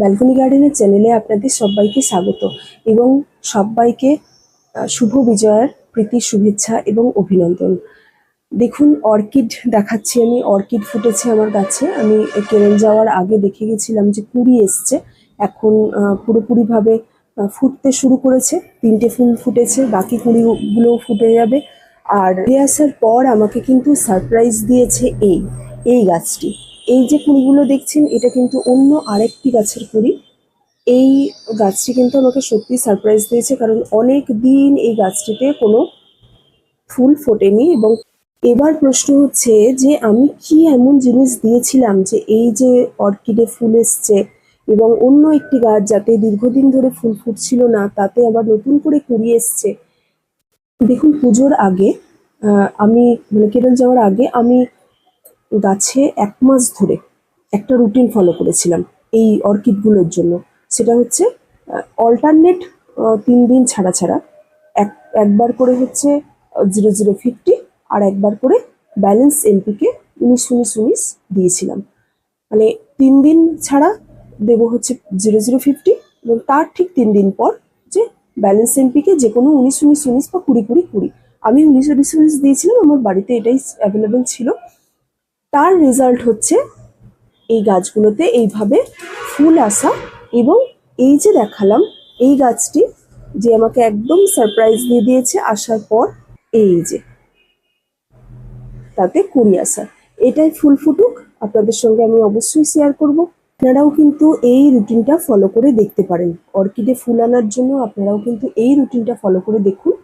Balcony গার্ডেনের চ্যানেলে আপনাদের সবাইকে স্বাগত এবং সবাইকে শুভ বিজয়ের প্রীতি, শুভেচ্ছা এবং অভিনন্দন। দেখুন অর্কিড দেখাচ্ছি আমি অর্কিড ফুটেছে আমার গাছে। আমি কেরল যাওয়ার আগে দেখে গেছিলাম যে কুড়ি এসছে। এখন পুরোপুরিভাবে ফুটতে শুরু করেছে। তিনটে ফুল ফুটেছে, বাকি কুড়িগুলো ফুটে যাবে। আর ফিরে আসার পর আমাকে কিন্তু সারপ্রাইজ দিয়েছে এই। এই গাছটি। এই যে কুড়িগুলো দেখছেন, এটা কিন্তু অন্য আরেকটি গাছের কুড়ি এই গাছটি কিন্তু আমাকে সত্যি সারপ্রাইজ দিয়েছে, কারণ অনেক দিন এই গাছটিতে কোনো ফুল ফোটেনি এবং এবার প্রশ্ন হচ্ছে যে আমি কি এমন জিনিস দিয়েছিলাম যে এই যে অর্কিডে ফুল এসছে এবং অন্য একটি গাছ যাতে দীর্ঘদিন ধরে ফুল ফুটছিল না, তাতে আবার নতুন করে কুড়ি এসছে। দেখুন, পুজোর আগে আমি মানে কেরল যাওয়ার আগে আমি গাছে এক মাস ধরে একটা রুটিন ফলো করেছিলাম এই অর্কিডগুলোর জন্য। সেটা হচ্ছে অল্টারনেট তিন দিন ছাড়া ছাড়া এক, একবার করে হচ্ছে জিরো জিরো ফিফটি আর একবার করে ব্যালেন্স এমপিকে উনিশ উনিশ উনিশ দিয়েছিলাম। মানে তিন দিন ছাড়া দেবো হচ্ছে জিরো জিরো ফিফটি এবং তার ঠিক তিন দিন পর যে ব্যালেন্স এমপিকে যে কোনো উনিশ উনিশ উনিশ বা কুড়ি কুড়ি কুড়ি। আমি উনিশ উনিশ উনিশ দিয়েছিলাম, আমার বাড়িতে এটাই অ্যাভেলেবেল ছিল। তার রেজাল্ট হচ্ছে এই গাছগুলোতে এইভাবে ফুল আসা এবং এই যে দেখালাম, এই গাছটি যে আমাকে একদম সারপ্রাইজ দিয়ে দিয়েছে আসার পর এই যে, তাতে কুড়ি আসা। এটাই ফুল ফুটুক, আপনাদের সঙ্গে আমি অবশ্যই শেয়ার করব। আপনারাও কিন্তু এই রুটিনটা ফলো করে দেখতে পারেন। অর্কিডে ফুল আনার জন্য আপনারাও কিন্তু এই রুটিনটা ফলো করে দেখুন।